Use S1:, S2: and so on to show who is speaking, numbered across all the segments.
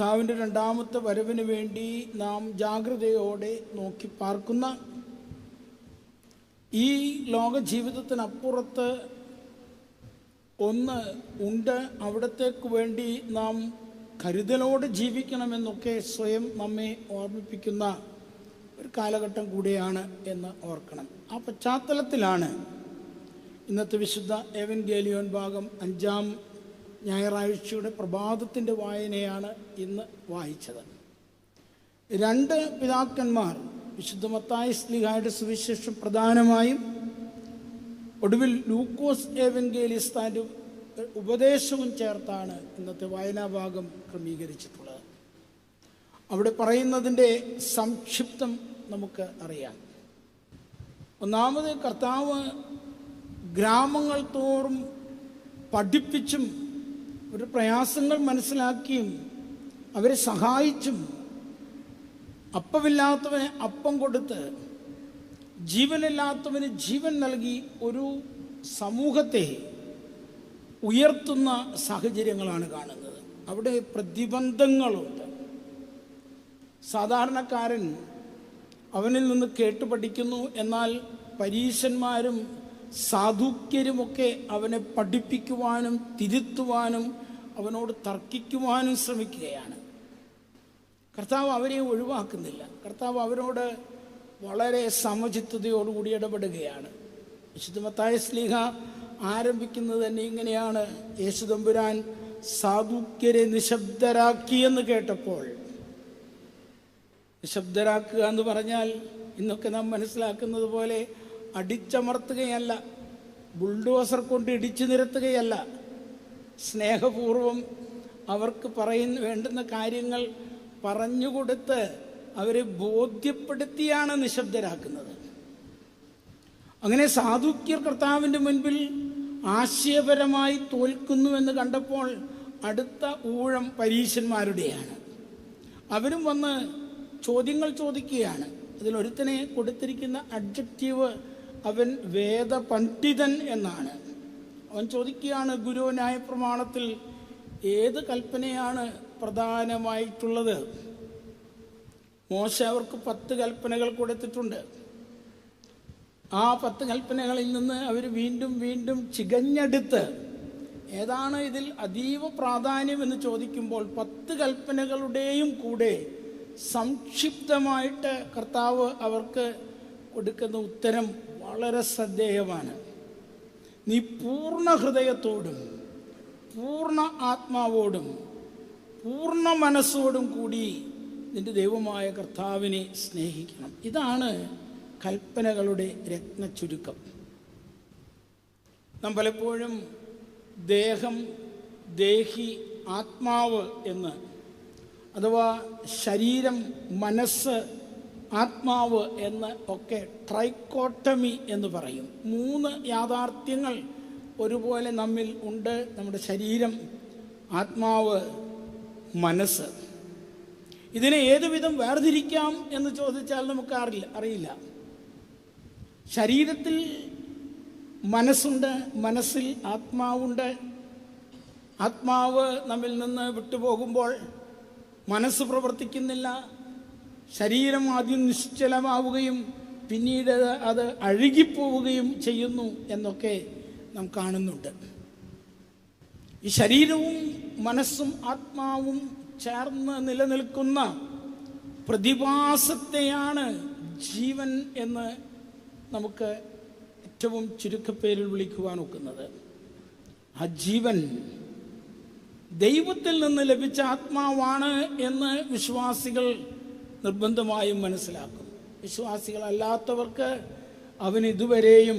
S1: കർത്താവിന്റെ രണ്ടാമത്തെ വരവിന് വേണ്ടി നാം ജാഗ്രതയോടെ നോക്കി പാർക്കുന്ന ഈ ലോക ജീവിതത്തിനപ്പുറത്ത് ഒന്ന് ഉണ്ട്. അവിടത്തേക്ക് വേണ്ടി നാം കരുതലോടെ ജീവിക്കണമെന്നൊക്കെ സ്വയം നമ്മെ ഓർമ്മിപ്പിക്കുന്ന ഒരു കാലഘട്ടം കൂടിയാണ് എന്ന് ഓർക്കണം. ആ പശ്ചാത്തലത്തിലാണ് ഇന്നത്തെ വിശുദ്ധ ഏവൻ ഗേലിയോൻ ഭാഗം അഞ്ചാം ഞായറാഴ്ചയുടെ പ്രഭാതത്തിന്റെ വായനയാണ് ഇന്ന് വായിച്ചത്. രണ്ട് പിതാക്കന്മാർ വിശുദ്ധ മത്തായ സ്ലിഹായുടെ സുവിശേഷം പ്രധാനമായും ഒടുവിൽ ലൂക്കോസ് ഏവൻഗേലിസ്ഥാന്റെ ഉപദേശവും ചേർത്താണ് ഇന്നത്തെ വായനാഭാഗം ക്രമീകരിച്ചിട്ടുള്ളത്. അവിടെ പറയുന്നതിന്റെ സംക്ഷിപ്തം നമുക്ക് അറിയാം. ഒന്നാമത് കർത്താവ് ഗ്രാമങ്ങൾ തോറും പഠിപ്പിച്ചും ഒരു പ്രയാസങ്ങൾ മനസ്സിലാക്കിയും അവരെ സഹായിച്ചും അപ്പമില്ലാത്തവന് അപ്പം കൊടുത്ത് ജീവനില്ലാത്തവന് ജീവൻ നൽകി ഒരു സമൂഹത്തെ ഉയർത്തുന്ന സാഹചര്യങ്ങളാണ് കാണുന്നത്. അവിടെ പ്രതിബന്ധങ്ങളുണ്ട്. സാധാരണക്കാരൻ അവനിൽ നിന്ന് കേട്ടു പഠിക്കുന്നു എന്നാൽ പരീശന്മാരും സാധുക്യരുമൊക്കെ അവനെ പഠിപ്പിക്കുവാനും തിരുത്തുവാനും അവനോട് തർക്കിക്കുവാനും ശ്രമിക്കുകയാണ്. കർത്താവ് അവരെ ഒഴിവാക്കുന്നില്ല. കർത്താവ് അവരോട് വളരെ സമചിത്തതയോടുകൂടി ഇടപെടുകയാണ്. വിശുദ്ധമത്തായ സ്ലീഹ ആരംഭിക്കുന്നത് തന്നെ ഇങ്ങനെയാണ്. യേശുദമ്പുരാൻ സാധുക്യരെ നിശബ്ദരാക്കിയെന്ന് കേട്ടപ്പോൾ നിശബ്ദരാക്കുക എന്ന് പറഞ്ഞാൽ ഇന്നൊക്കെ നാം മനസ്സിലാക്കുന്നത് പോലെ അടിച്ചമർത്തുകയല്ല ബുൾഡോസർ കൊണ്ട് ഇടിച്ചു നിരത്തുകയല്ല. സ്നേഹപൂർവം അവർക്ക് പറയുന്ന വേണ്ടുന്ന കാര്യങ്ങൾ പറഞ്ഞുകൊടുത്ത് അവരെ ബോധ്യപ്പെടുത്തിയാണ് നിശബ്ദരാക്കുന്നത്. അങ്ങനെ സാധുക്യർ കർത്താവിന്റെ മുൻപിൽ ആശയപരമായി തോൽക്കുന്നുവെന്ന് കണ്ടപ്പോൾ അടുത്ത ഊഴം പരീശന്മാരുടെയാണ്. അവരും വന്ന് ചോദ്യങ്ങൾ ചോദിക്കുകയാണ്. അതിലൊരുത്തനെ കൊടുത്തിരിക്കുന്ന അഡ്ജക്റ്റീവ് അവൻ വേദപണ്ഡിതൻ എന്നാണ്. അവൻ ചോദിക്കുകയാണ് ഗുരു ന്യായപ്രമാണത്തിൽ ഏത് കൽപ്പനയാണ് പ്രധാനമായിട്ടുള്ളത്? മോശ അവർക്ക് പത്ത് കൽപ്പനകൾ കൊടുത്തിട്ടുണ്ട്. ആ പത്ത് കൽപ്പനകളിൽ നിന്ന് അവർ വീണ്ടും വീണ്ടും ചികഞ്ഞെടുത്ത് ഏതാണ് ഇതിൽ അതീവ പ്രാധാന്യം എന്ന് ചോദിക്കുമ്പോൾ പത്ത് കൽപ്പനകളുടെയും കൂടെ സംക്ഷിപ്തമായിട്ട് കർത്താവ് അവർക്ക് കൊടുക്കുന്ന ഉത്തരം വളരെ ശ്രദ്ധേയമാണ്. നീ പൂർണ ഹൃദയത്തോടും പൂർണ ആത്മാവോടും പൂർണ മനസ്സോടും കൂടി നിന്റെ ദൈവമായ കർത്താവിനെ സ്നേഹിക്കണം. ഇതാണ് കൽപ്പനകളുടെ രത്ന ചുരുക്കം നാം പലപ്പോഴും ദേഹം ദേഹി ആത്മാവ് എന്ന് അഥവാ ശരീരം മനസ്സ് ആത്മാവ് എന്ന് ഒക്കെ ട്രൈക്കോട്ടമി എന്ന് പറയും. മൂന്ന് യാഥാർത്ഥ്യങ്ങൾ ഒരുപോലെ നമ്മിൽ ഉണ്ട്. നമ്മുടെ ശരീരം ആത്മാവ് മനസ്സ്. ഇതിനെ ഏതുവിധം വേർതിരിക്കാം എന്ന് ചോദിച്ചാൽ നമുക്ക് അറിയില്ല അറിയില്ല. ശരീരത്തിൽ മനസ്സുണ്ട് മനസ്സിൽ ആത്മാവുണ്ട്. ആത്മാവ് നമ്മിൽ നിന്ന് വിട്ടുപോകുമ്പോൾ മനസ്സ് പ്രവർത്തിക്കുന്നില്ല. ശരീരം ആദ്യം നിശ്ചലമാവുകയും പിന്നീട് അത് അഴുകിപ്പോവുകയും ചെയ്യുന്നു എന്നൊക്കെ നാം കാണുന്നുണ്ട്. ഈ ശരീരവും മനസ്സും ആത്മാവും ചേർന്ന് നിലനിൽക്കുന്ന പ്രതിഭാസത്തെയാണ് ജീവൻ എന്ന് നമുക്ക് ഏറ്റവും ചുരുക്കപ്പേരിൽ വിളിക്കുവാൻ ഒക്കുന്നത്. ആ ജീവൻ ദൈവത്തിൽ നിന്ന് ലഭിച്ച ആത്മാവാണ് എന്ന് വിശ്വാസികൾ നിർബന്ധമായും മനസ്സിലാക്കും. വിശ്വാസികളല്ലാത്തവർക്ക് അവന് ഇതുവരെയും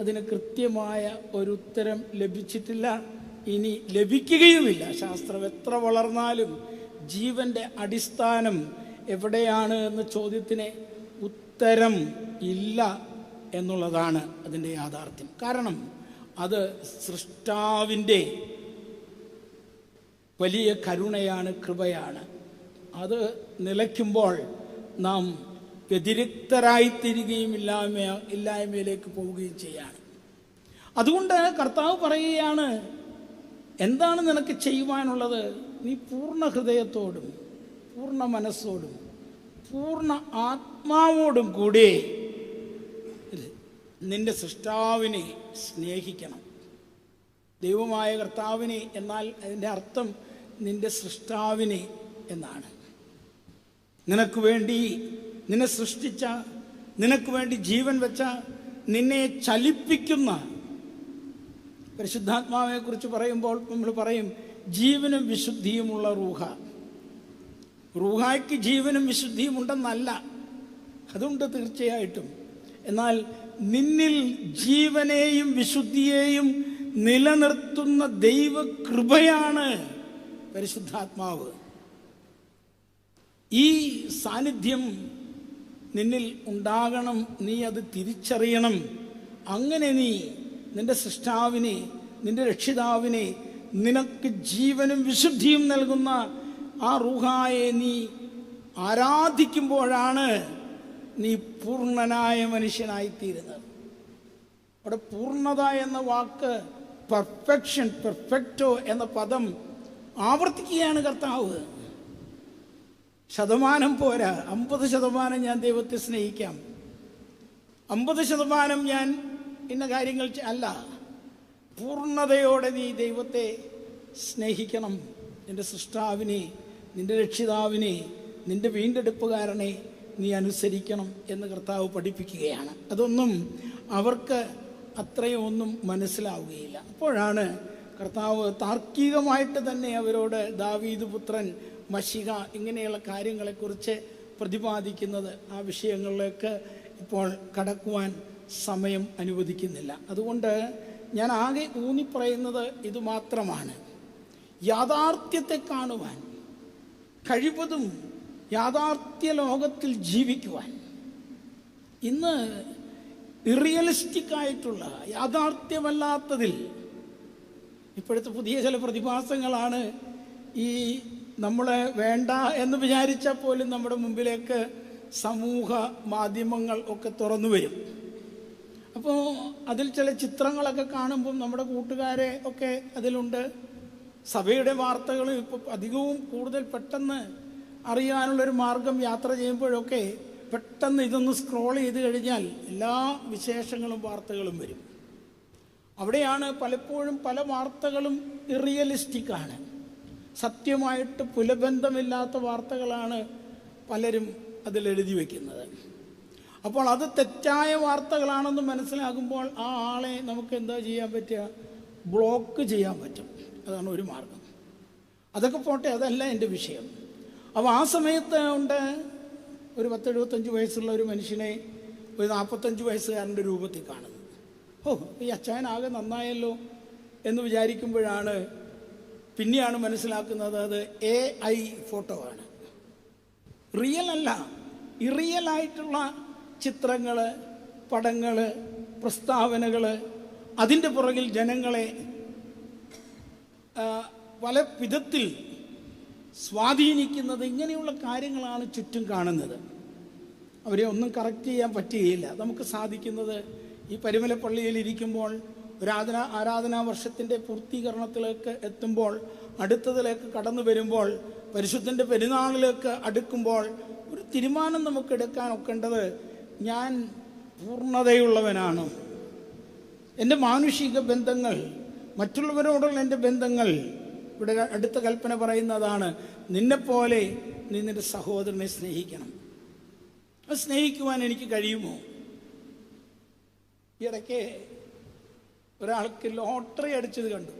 S1: അതിന് കൃത്യമായ ഒരു ഉത്തരം ലഭിച്ചിട്ടില്ല. ഇനി ലഭിക്കുകയുമില്ല. ശാസ്ത്രം എത്ര വളർന്നാലും ജീവന്റെ അടിസ്ഥാനം എവിടെയാണ് എന്ന ചോദ്യത്തിന് ഉത്തരം ഇല്ല എന്നുള്ളതാണ് അതിന്റെ യാഥാർത്ഥ്യം. കാരണം അത് സൃഷ്ടാവിന്റെ വലിയ കരുണയാണ് കൃപയാണ്. അത് നിലയ്ക്കുമ്പോൾ നാം വ്യതിരിക്തരായിത്തീരുകയും ഇല്ലായ്മ ഇല്ലായ്മയിലേക്ക് പോവുകയും ചെയ്യാണ്. അതുകൊണ്ട് കർത്താവ് പറയുകയാണ് എന്താണ് നിനക്ക് ചെയ്യുവാനുള്ളത്? നീ പൂർണ ഹൃദയത്തോടും പൂർണ മനസ്സോടും പൂർണ ആത്മാവോടും കൂടി നിന്റെ സൃഷ്ടാവിനെ സ്നേഹിക്കണം. ദൈവമായ കർത്താവിനെ എന്നാൽ അതിന്റെ അർത്ഥം നിന്റെ സൃഷ്ടാവിനെ എന്നാണ്. നിനക്ക് വേണ്ടി നിന്നെ സൃഷ്ടിച്ച നിനക്ക് വേണ്ടി ജീവൻ വെച്ച നിന്നെ ചലിപ്പിക്കുന്ന പരിശുദ്ധാത്മാവിനെ കുറിച്ച് പറയുമ്പോൾ നമ്മൾ പറയും ജീവനും വിശുദ്ധിയുമുള്ള റൂഹ. റൂഹായ്ക്ക് ജീവനും വിശുദ്ധിയും ഉണ്ടെന്നല്ല അതുണ്ട് തീർച്ചയായിട്ടും. എന്നാൽ നിന്നിൽ ജീവനെയും വിശുദ്ധിയെയും നിലനിർത്തുന്ന ദൈവകൃപയാണ് പരിശുദ്ധാത്മാവ്. ഈ സാന്നിധ്യം നിന്നിൽ ഉണ്ടാകണം നീ അത് തിരിച്ചറിയണം. അങ്ങനെ നീ നിന്റെ സൃഷ്ടാവിനെ നിന്റെ രക്ഷിതാവിനെ നിനക്ക് ജീവനും വിശുദ്ധിയും നൽകുന്ന ആ റൂഹായെ നീ ആരാധിക്കുമ്പോഴാണ് നീ പൂർണനായ മനുഷ്യനായിത്തീരുന്നത്. അവിടെ പൂർണത എന്ന വാക്ക് പെർഫെക്ഷൻ പെർഫെക്റ്റോ എന്ന പദം ആവർത്തിക്കുകയാണ് കർത്താവ്. ശതമാനം പോരാ. അമ്പത് ശതമാനം ഞാൻ ദൈവത്തെ സ്നേഹിക്കാം. അമ്പത് ശതമാനം ഞാൻ ഇന്ന കാര്യങ്ങൾ അല്ല. പൂർണതയോടെ നീ ദൈവത്തെ സ്നേഹിക്കണം. നിന്റെ സൃഷ്ടാവിനെ നിന്റെ രക്ഷിതാവിനെ നിന്റെ വീണ്ടെടുപ്പുകാരനെ നീ അനുസരിക്കണം എന്ന് കർത്താവ് പഠിപ്പിക്കുകയാണ്. അതൊന്നും അവർക്ക് അത്രയും ഒന്നും മനസ്സിലാവുകയില്ല. അപ്പോഴാണ് കർത്താവ് താർക്കികമായിട്ട് തന്നെ അവരോട് ദാവീദ് പുത്രൻ മഷിക ഇങ്ങനെയുള്ള കാര്യങ്ങളെക്കുറിച്ച് പ്രതിപാദിക്കുന്നത് ആ വിഷയങ്ങളിലേക്ക് ഇപ്പോൾ കടക്കുവാൻ സമയം അനുവദിക്കുന്നില്ല. അതുകൊണ്ട് ഞാൻ ആകെ ഊന്നിപ്പറയുന്നത് ഇത് മാത്രമാണ്. യാഥാർത്ഥ്യത്തെ കാണുവാൻ കഴിവതും യാഥാർത്ഥ്യ ലോകത്തിൽ ജീവിക്കുവാൻ. ഇന്ന് ഇറിയലിസ്റ്റിക് ആയിട്ടുള്ള യാഥാർത്ഥ്യമല്ലാത്തതിൽ ഇപ്പോഴത്തെ പുതിയ ചില പ്രതിഭാസങ്ങളാണ് ഈ നമ്മളെ വേണ്ട എന്ന് വിചാരിച്ചാൽ പോലും നമ്മുടെ മുമ്പിലേക്ക് സമൂഹ മാധ്യമങ്ങൾ ഒക്കെ തുറന്നു വരും. അപ്പോൾ അതിൽ ചില ചിത്രങ്ങളൊക്കെ കാണുമ്പം നമ്മുടെ കൂട്ടുകാരെ ഒക്കെ അതിലുണ്ട്. സഭയുടെ വാർത്തകൾ ഇപ്പോൾ അധികവും കൂടുതൽ പെട്ടെന്ന് അറിയാനുള്ളൊരു മാർഗം യാത്ര ചെയ്യുമ്പോഴൊക്കെ പെട്ടെന്ന് ഇതൊന്ന് സ്ക്രോൾ ചെയ്ത് കഴിഞ്ഞാൽ എല്ലാ വിശേഷങ്ങളും വാർത്തകളും വരും. അവിടെയാണ് പലപ്പോഴും പല വാർത്തകളും ഇറിയലിസ്റ്റിക് ആണ് സത്യമായിട്ട് പുലബന്ധമില്ലാത്ത വാർത്തകളാണ് പലരും അതിൽ എഴുതി വയ്ക്കുന്നത് അപ്പോൾ അത് തെറ്റായ വാർത്തകളാണെന്ന് മനസ്സിലാകുമ്പോൾ ആ ആളെ നമുക്ക് എന്താ ചെയ്യാൻ പറ്റുക? ബ്ലോക്ക് ചെയ്യാൻ പറ്റും. അതാണ് ഒരു മാർഗം. അതൊക്കെ പോട്ടെ അതല്ല എന്റെ വിഷയം. അപ്പോൾ ആ സമയത്ത് ഉണ്ട് ഒരു പത്തെഴുപത്തഞ്ച് വയസ്സുള്ള ഒരു മനുഷ്യനെ ഒരു നാൽപ്പത്തഞ്ച് വയസ്സുകാരന്റെ രൂപത്തിൽ കാണുന്നത്. ഓ ഈ അച്ചായനാകെ നന്നായല്ലോ എന്ന് വിചാരിക്കുമ്പോഴാണ് പിന്നെയാണ് മനസ്സിലാക്കുന്നത് അത് എ ഐ ഫോട്ടോ ആണ്. റിയൽ അല്ല. ഇറിയൽ ആയിട്ടുള്ള ചിത്രങ്ങൾ പടങ്ങൾ പ്രസ്താവനകൾ അതിന്റെ പുറകിൽ ജനങ്ങളെ പല വിധത്തിൽ സ്വാധീനിക്കുന്നത് ഇങ്ങനെയുള്ള കാര്യങ്ങളാണ് ചുറ്റും കാണുന്നത്. അവരെ ഒന്നും കറക്റ്റ് ചെയ്യാൻ പറ്റുകയില്ല. നമുക്ക് സാധിക്കുന്നത് ഈ പരിമലപ്പള്ളിയിൽ ഇരിക്കുമ്പോൾ ഒരു ആരാധന വർഷത്തിന്റെ പൂർത്തീകരണത്തിലേക്ക് എത്തുമ്പോൾ അടുത്തതിലേക്ക് കടന്നു വരുമ്പോൾ പരിശുദ്ധന്റെ പെരുന്നാളിലേക്ക് അടുക്കുമ്പോൾ ഒരു തീരുമാനം നമുക്ക് എടുക്കാൻ ഒക്കേണ്ടത് ഞാൻ പൂർണതയുള്ളവനാണ്. എന്റെ മാനുഷിക ബന്ധങ്ങൾ മറ്റുള്ളവരോടുള്ള എന്റെ ബന്ധങ്ങൾ ഇവിടെ അടുത്ത കൽപ്പന പറയുന്നതാണ് നിന്നെപ്പോലെ നീ നിന്റെ സഹോദരനെ സ്നേഹിക്കണം. സ്നേഹിക്കുവാൻ എനിക്ക് കഴിയുമോ? ഈ ഇടയ്ക്ക് ഒരാൾക്ക് ലോട്ടറി അടിച്ചത് കണ്ടു.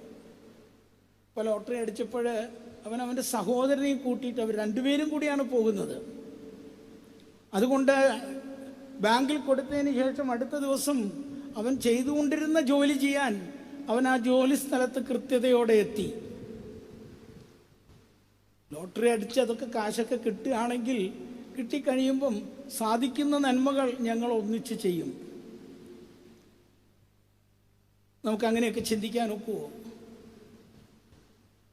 S1: അപ്പോൾ ലോട്ടറി അടിച്ചപ്പോൾ അവൻ അവന്റെ സഹോദരനെയും കൂട്ടിയിട്ട് അവർ രണ്ടുപേരും കൂടിയാണ് പോകുന്നത്. അതുകൊണ്ട് ബാങ്കിൽ കൊടുത്തതിന് ശേഷം അടുത്ത ദിവസം അവൻ ചെയ്തുകൊണ്ടിരുന്ന ജോലി ചെയ്യാൻ അവൻ ആ ജോലി സ്ഥലത്ത് കൃത്യതയോടെ എത്തി. ലോട്ടറി അടിച്ച് അതൊക്കെ കാശൊക്കെ കിട്ടുകയാണെങ്കിൽ കിട്ടിക്കഴിയുമ്പം സാധിക്കുന്ന നന്മകൾ ഞങ്ങൾ ഒന്നിച്ച് ചെയ്യും. നമുക്ക് അങ്ങനെയൊക്കെ ചിന്തിക്കാൻ ഒക്കുമോ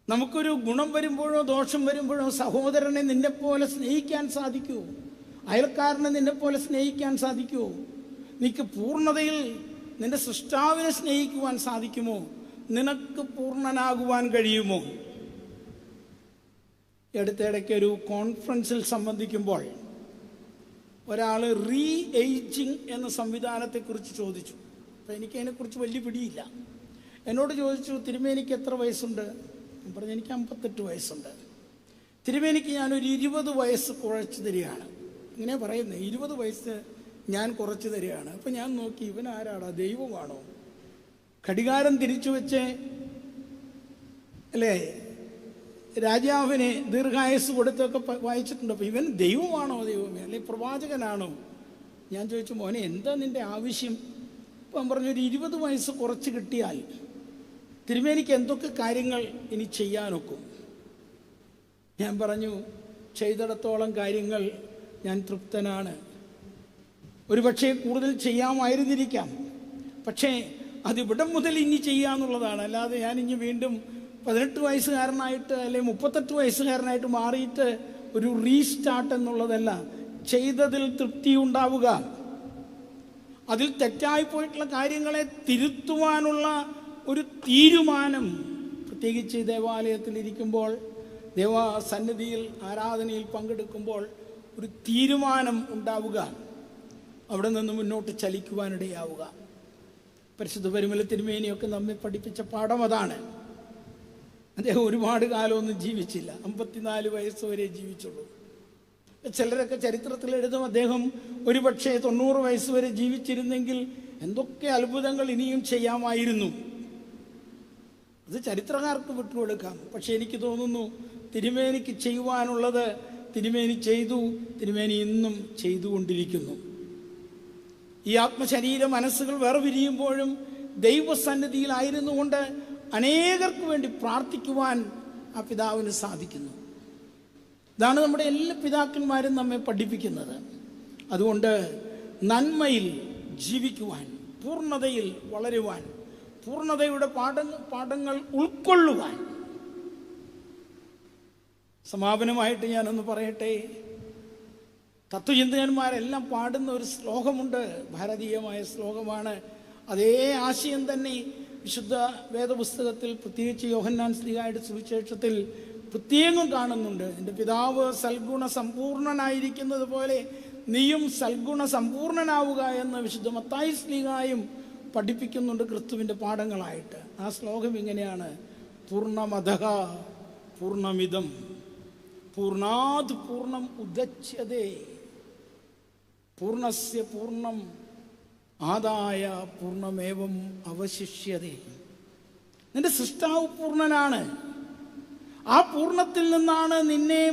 S1: നമുക്കൊരു ഗുണം വരുമ്പോഴോ ദോഷം വരുമ്പോഴോ സഹോദരനെ നിന്നെപ്പോലെ സ്നേഹിക്കാൻ സാധിക്കുമോ അയൽക്കാരനെ നിന്നെപ്പോലെ സ്നേഹിക്കാൻ സാധിക്കുമോ നിനക്ക് പൂർണതയിൽ നിന്റെ സൃഷ്ടാവിനെ സ്നേഹിക്കുവാൻ സാധിക്കുമോ? നിനക്ക് പൂർണനാകുവാൻ കഴിയുമോ? അടുത്തിടയ്ക്ക് ഒരു കോൺഫറൻസിൽ സംബന്ധിക്കുമ്പോൾ ഒരാൾ റീ എയ്ജിങ് എന്ന സംവിധാനത്തെക്കുറിച്ച് ചോദിച്ചു. അപ്പം എനിക്ക് അതിനെക്കുറിച്ച് വലിയ പിടിയില്ല. എന്നോട് ചോദിച്ചു തിരുമേനിക്ക് എത്ര വയസ്സുണ്ട്? ഞാൻ പറഞ്ഞു എനിക്ക് അമ്പത്തെട്ട് വയസ്സുണ്ട്. തിരുമേനിക്ക് ഞാനൊരു ഇരുപത് വയസ്സ് കുറച്ച് തരികയാണ്. ഇങ്ങനെ പറയുന്നത് ഇരുപത് വയസ്സ് ഞാൻ കുറച്ച് തരികയാണ്. അപ്പം ഞാൻ നോക്കി ഇവൻ ആരാടാ? ദൈവമാണോ? ഘടികാരം തിരിച്ചു വെച്ച് അല്ലേ രാജാവിന് ദീർഘായുസ് കൊടുത്തൊക്കെ വായിച്ചിട്ടുണ്ട്. അപ്പം ഇവൻ ദൈവമാണോ ദൈവമേ? അല്ലെ പ്രവാചകനാണോ? ഞാൻ ചോദിച്ചു മോനെ എന്താ നിന്റെ ആവശ്യം? അപ്പം പറഞ്ഞു ഒരു ഇരുപത് വയസ്സ് കുറച്ച് കിട്ടിയാൽ തിരുമേനിക്ക് എന്തൊക്കെ കാര്യങ്ങൾ ഇനി ചെയ്യാനൊക്കും? ഞാൻ പറഞ്ഞു ചെയ്തിടത്തോളം കാര്യങ്ങൾ ഞാൻ തൃപ്തനാണ്. ഒരു പക്ഷേ കൂടുതൽ ചെയ്യാമായിരുന്നിരിക്കാം. പക്ഷേ അതിവിടം മുതൽ ഇനി ചെയ്യാന്നുള്ളതാണ്. അല്ലാതെ ഞാൻ ഇനി വീണ്ടും പതിനെട്ട് വയസ്സുകാരനായിട്ട് അല്ലെങ്കിൽ മുപ്പത്തെട്ട് വയസ്സുകാരനായിട്ട് മാറിയിട്ട് ഒരു റീസ്റ്റാർട്ട് എന്നുള്ളതല്ല. ചെയ്തതിൽ തൃപ്തി ഉണ്ടാവുക. അതിൽ തെറ്റായിപ്പോയിട്ടുള്ള കാര്യങ്ങളെ തിരുത്തുവാനുള്ള ഒരു തീരുമാനം പ്രത്യേകിച്ച് ദേവാലയത്തിൽ ഇരിക്കുമ്പോൾ ദേവ സന്നിധിയിൽ ആരാധനയിൽ പങ്കെടുക്കുമ്പോൾ ഒരു തീരുമാനം ഉണ്ടാവുക. അവിടെ നിന്ന് മുന്നോട്ട് ചലിക്കുവാനിടയാവുക. പരിശുദ്ധ പരിമല തിരുമേനിയൊക്കെ നമ്മെ പഠിപ്പിച്ച പാഠം അതാണ്. അദ്ദേഹം ഒരുപാട് കാലമൊന്നും ജീവിച്ചില്ല. അമ്പത്തിനാല് വയസ്സ് വരെ ജീവിച്ചുള്ളൂ. ചിലരൊക്കെ ചരിത്രത്തിൽ എഴുതും അദ്ദേഹം ഒരുപക്ഷെ തൊണ്ണൂറ് വയസ്സ് വരെ ജീവിച്ചിരുന്നെങ്കിൽ എന്തൊക്കെ അത്ഭുതങ്ങൾ ഇനിയും ചെയ്യാമായിരുന്നു. അത് ചരിത്രകാർക്ക് വിട്ടുകൊടുക്കാം. പക്ഷെ എനിക്ക് തോന്നുന്നു തിരുമേനിക്ക് ചെയ്യുവാനുള്ളത് തിരുമേനി ചെയ്തു തിരുമേനി ഇന്നും ചെയ്തുകൊണ്ടിരിക്കുന്നു. ഈ ആത്മശരീര മനസ്സുകൾ വേർപിരിയുമ്പോഴും ദൈവസന്നിധിയിലായിരുന്നു കൊണ്ട് അനേകർക്ക് വേണ്ടി പ്രാർത്ഥിക്കുവാൻ ആ പിതാവിന് സാധിക്കുന്നു. ഇതാണ് നമ്മുടെ എല്ലാ പിതാക്കന്മാരും നമ്മെ പഠിപ്പിക്കുന്നത്. അതുകൊണ്ട് നന്മയിൽ ജീവിക്കുവാൻ പൂർണതയിൽ വളരുവാൻ പൂർണതയുടെ പാഠങ്ങൾ പാഠങ്ങൾ ഉൾക്കൊള്ളുവാൻ. സമാപനമായിട്ട് ഞാനൊന്ന് പറയട്ടെ. തത്വചിന്തകന്മാരെല്ലാം പാടുന്ന ഒരു ശ്ലോകമുണ്ട്. ഭാരതീയമായ ശ്ലോകമാണ്. അതേ ആശയം തന്നെ വിശുദ്ധ വേദപുസ്തകത്തിൽ പ്രത്യേകിച്ച് യോഹന്നാൻ സ്ലിഹായുടെ സുവിശേഷത്തിൽ പ്രത്യേകം കാണുന്നുണ്ട്. എന്റെ പിതാവ് സൽഗുണ സമ്പൂർണനായിരിക്കുന്നത് പോലെ നീയും സൽഗുണ സമ്പൂർണനാവുക എന്ന് വിശുദ്ധ മത്തായി സ്ലീഹായും പഠിപ്പിക്കുന്നുണ്ട് ക്രിസ്തുവിന്റെ പാഠങ്ങളായിട്ട്. ആ ശ്ലോകം ഇങ്ങനെയാണ്. പൂർണമതഹ പൂർണമിതം പൂർണാത് പൂർണം ഉദച്ഛതേ. പൂർണസ്യ പൂർണം ആദായ പൂർണമേവം അവശിഷ്യതേ. നിന്റെ സൃഷ്ടാവ് പൂർണനാണ് ആ പൂർണത്തിൽ നിന്നാണ് നിന്നെ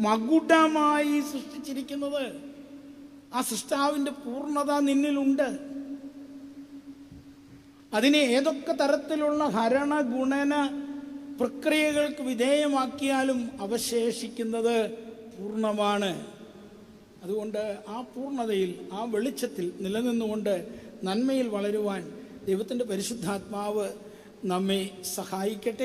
S1: മകുടമായി സൃഷ്ടിച്ചിരിക്കുന്നത്. ആ സൃഷ്ടാവിന്റെ പൂർണത നിന്നിലുണ്ട്. അതിനെ ഏതൊക്കെ തരത്തിലുള്ള ഹരണ ഗുണന പ്രക്രിയകൾക്ക് വിധേയമാക്കിയാലും അവശേഷിക്കുന്നത് പൂർണമാണ് അതുകൊണ്ട് ആ പൂർണതയിൽ ആ വെളിച്ചത്തിൽ നിലനിന്നുകൊണ്ട് നന്മയിൽ വളരുവാൻ ദൈവത്തിന്റെ പരിശുദ്ധാത്മാവ് നമ്മെ സഹായിക്കട്ടെ.